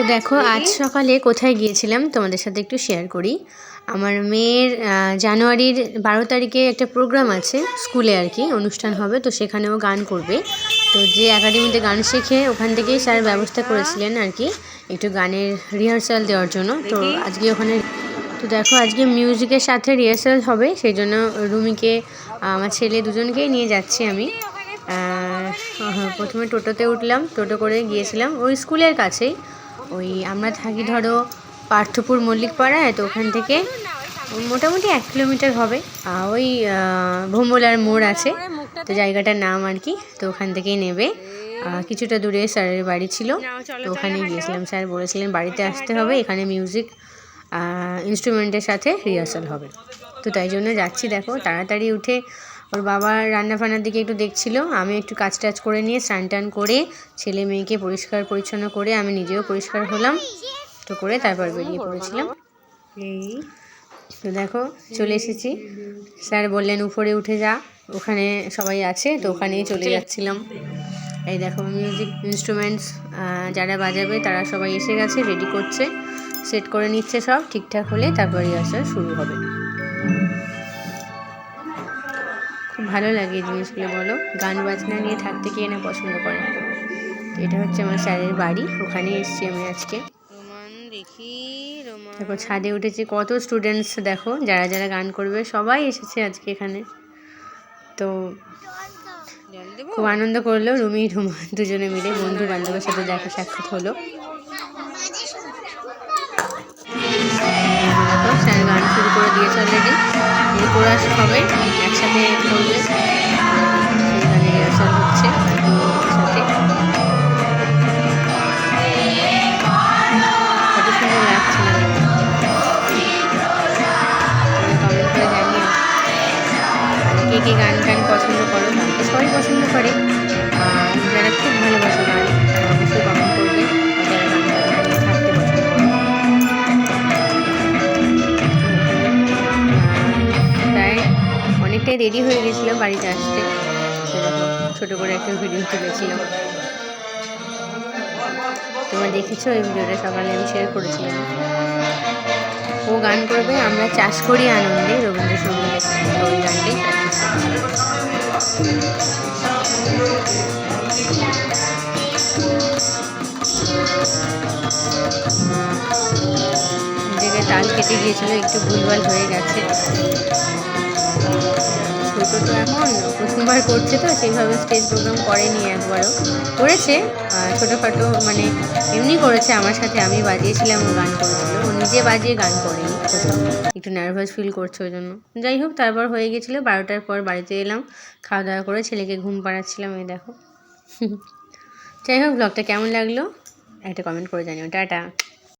তো দেখো আজ সকালে কোথায় গিয়েছিলাম তোমাদের সাথে একটু শেয়ার করি। আমার মেয়ের জানুয়ারির বারো তারিখে একটা প্রোগ্রাম আছে স্কুলে আর কি অনুষ্ঠান হবে তো সেখানেও গান করবে। তো যে একাডেমিতে গান শেখে ওখান থেকেই স্যার ব্যবস্থা করেছিলেন আর কি একটু গানের রিহার্সাল দেওয়ার জন্য। তো আজকে ওখানে তো দেখো আজকে মিউজিকের সাথে রিহার্সাল হবে সেই জন্য রুমিকে আমার ছেলে দুজনকেই নিয়ে যাচ্ছি আমি। প্রথমে টোটোতে উঠলাম টোটো করে গিয়েছিলাম। ওই স্কুলের কাছেই। ওই আমরা থাকি ধরো পার্থপুর মল্লিক পাড়ায় তো ওখান থেকে মোটামুটি এক কিলোমিটার হবে। ওই আহ, ভোমলার মোড় আছে তো জায়গাটার নাম আর কি তো ওখান থেকেই নেবে। কিছুটা দূরে স্যারের বাড়ি ছিল তো ওখানে গিয়েছিলাম। স্যার বলেছিলেন বাড়িতে আসতে হবে এখানে মিউজিক ইনস্ট্রুমেন্টের সাথে রিহার্সাল হবে। তো তাই জন্য যাচ্ছি দেখো তাড়াতাড়ি উঠে ওর বাবা রান্না ফান্নার দিকে একটু দেখছিল। আমি একটু কাজ টাজ করে নিয়ে স্নান টান করে ছেলে মেয়েকে পরিষ্কার পরিচ্ছন্ন করে আমি নিজেও পরিষ্কার হলাম। তো করে তারপর বেরিয়ে পড়েছিলাম। এই তো দেখো চলে এসেছি। স্যার বললেন উপরে উঠে যা। ওখানে সবাই আছে তো ওখানেই চলে যাচ্ছিলাম। এই দেখো মিউজিক ইনস্ট্রুমেন্টস যারা বাজাবে তারা সবাই এসে গেছে রেডি করছে। সেট করে নিচ্ছে সব ঠিকঠাক হলে তারপর আসা শুরু হবে। খুব ভালো লাগে এই জিনিসগুলো বলো। গান বাজনা নিয়ে থাকতে কে না পছন্দ করে? তো এটা হচ্ছে আমার স্যারের বাড়ি ওখানে এসেছি আমি আজকে। রোমান দেখি রোমান তারপর ছাদে উঠেছে কত স্টুডেন্টস দেখো যারা যারা গান করবে সবাই এসেছে আজকে এখানে। তো খুব আনন্দ করল রুমি রুমা দুজনে মিলে বন্ধু বান্ধবের সাথে দেখা সাক্ষাৎ হলো। স্যার গান শুরু করে দিয়েছে অলরেডি কোরাস হবে। একসাথে করবে হচ্ছে সাথে কত সুন্দর লাগছে না। কমেন্ট করে জানিও। কে কে গান টান পছন্দ করো? গান তো সবাই পছন্দ করে। যারা খুব ভালোবাসো গান অবশ্যই করবে। যারা অনেকটাই রেডি হয়ে গেছিল বাড়িতে আসতে। ছোটো করে একটা ভিডিও তুলেছিলাম। তোমরা দেখেছ এই ভিডিওটা, সকালে আমি শেয়ার করেছিলাম। ও গান করবে, আমরা চাষ করি আনন্দে রবীন্দ্রসঙ্গীতের ওই গানটি জায়গায় তাল কেটে গিয়েছিল, একটু ভুলভাল হয়ে গেছে। ছোটো তো এখন প্রথমবার করছে তো, সেইভাবে স্টেজ প্রোগ্রাম করেনি একবারও। করেছে ছোটোখাটো মানে এমনি করেছে, আমার সাথে আমি বাজিয়েছিলাম ও গান করেছিল। ও নিজে বাজিয়ে গান করেনি, একটু নার্ভাস ফিল করছে ওই জন্য। যাই হোক, তারপর হয়ে গেছিল, বারোটার পর বাড়িতে এলাম, খাওয়া দাওয়া করে ছেলেকে ঘুম পাড়াচ্ছিলাম, এই দেখো। যাই হোক ব্লগটা কেমন লাগল? একটা কমেন্ট করে জানিও। টাটা।